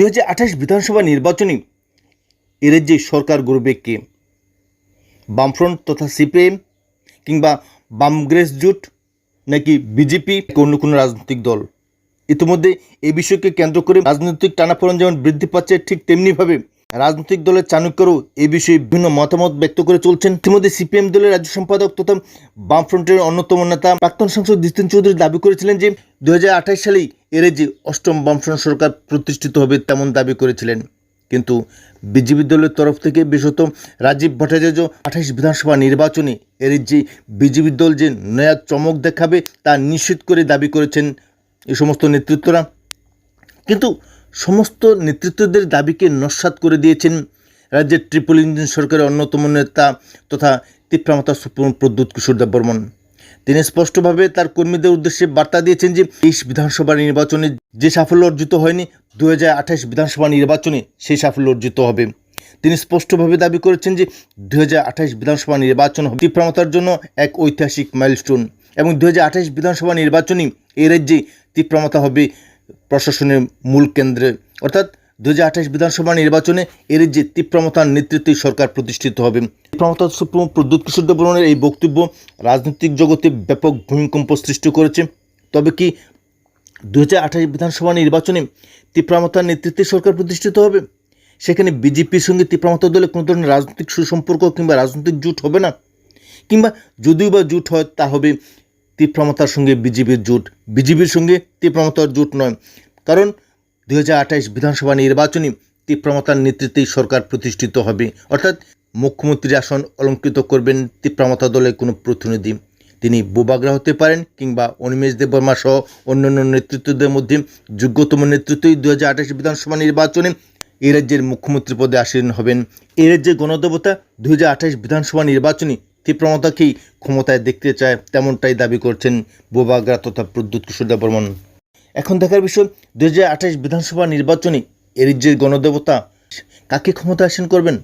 দুই হাজার বিধানসভা নির্বাচনে এর যে সরকার গড়বে কে? বামফ্রন্ট তথা সিপিএম কিংবা বামগ্রেস জোট নাকি বিজেপি অন্য কোনো রাজনৈতিক দল? ইতিমধ্যে এই বিষয়কে কেন্দ্র করে রাজনৈতিক টানাপোড়েন যেমন বৃদ্ধি পাচ্ছে, ঠিক তেমনিভাবে রাজনৈতিক দলের চাণক্যরও এই বিষয়ে বিভিন্ন মতামত ব্যক্ত করে চলছেন। ইতিমধ্যে সিপিএম দলের রাজ্য সম্পাদক তথা বামফ্রন্টের অন্যতম নেতা প্রাক্তন সাংসদ জিতেন চৌধুরী দাবি করেছিলেন যে দু সালেই এর যে অষ্টম বামফ্রন্ট সরকার প্রতিষ্ঠিত হবে তেমন দাবি করেছিলেন। কিন্তু বিজেপি দলের তরফ থেকে বিশেষত রাজীব ভট্টাচার্য আঠাইশ বিধানসভা নির্বাচনে এর যে বিজেপি দল যে নয়া চমক দেখাবে তা নিশ্চিত করে দাবি করেছেন এই সমস্ত নেতৃত্বরা। কিন্তু সমস্ত নেতৃত্বদের দাবিকে নস্বাত করে দিয়েছেন রাজ্যের ট্রিপল ইঞ্জিন সরকারের অন্যতম নেতা তথা তীব্রামতা সুপ্রম প্রদ্যুৎ কিশোর দেববর্মন। তিনি স্পষ্টভাবে তার কর্মীদের উদ্দেশ্যে বার্তা দিয়েছেন যে এই বিধানসভা নির্বাচনে যে সাফল্য অর্জিত হয়নি দু বিধানসভা নির্বাচনে সেই সাফল্য অর্জিত হবে। তিনি স্পষ্টভাবে দাবি করেছেন যে দু বিধানসভা নির্বাচন তীব্রমতার জন্য এক ঐতিহাসিক মাইলস্টোন এবং দু বিধানসভা নির্বাচনই এ রাজ্যে তীব্রমতা হবে প্রশাসনের মূল কেন্দ্রে। অর্থাৎ দু বিধানসভা নির্বাচনে এর যে তীব্রমতার নেতৃত্বে সরকার প্রতিষ্ঠিত হবে। তীব্রমতা সুপ্রিম প্রদ্যুৎ কিশোর দেববর্মনের এই বক্তব্য রাজনৈতিক জগতে ব্যাপক ভূমিকম্প সৃষ্টি করেছে। তবে কি দু বিধানসভা নির্বাচনে তীব্রমতার নেতৃত্বে সরকার প্রতিষ্ঠিত হবে? সেখানে বিজেপির সঙ্গে তীব্রমতা দলে কোনো ধরনের রাজনৈতিক সুসম্পর্ক কিংবা রাজনৈতিক জোট হবে না? কিংবা যদিও বা জোট হয়, তা হবে তীব্রমতার সঙ্গে বিজেপির জোট। বিজেপির সঙ্গে তীব্রমতার জোট নয়। কারণ দু বিধানসভা নির্বাচনে তীব্রমতার নেতৃত্বেই সরকার প্রতিষ্ঠিত হবে। অর্থাৎ মুখ্যমন্ত্রীর আসন অলঙ্কৃত করবেন তীব্রমতা দলের কোনো প্রতিনিধি। তিনি বোবাগ্রা হতে পারেন কিংবা অনিমেষ দেববর্মা সহ অন্যান্য নেতৃত্বদের মধ্যে যোগ্যতম নেতৃত্বই দু বিধানসভা নির্বাচনে এই রাজ্যের মুখ্যমন্ত্রী পদে আসীন হবেন। এ রাজ্যের গণদেবতা দু বিধানসভা নির্বাচনে তীব্রমতাকেই ক্ষমতায় দেখতে চায়, তেমনটাই দাবি করছেন বোবাগ্রা তথা প্রদ্যুৎ কিশোর দেববর্মন। এখন দেখার বিষয় দু হাজার আঠাশ বিধানসভা নির্বাচনে এর যে গণদেবতা, কাকে ক্ষমতা আসীন করবেন?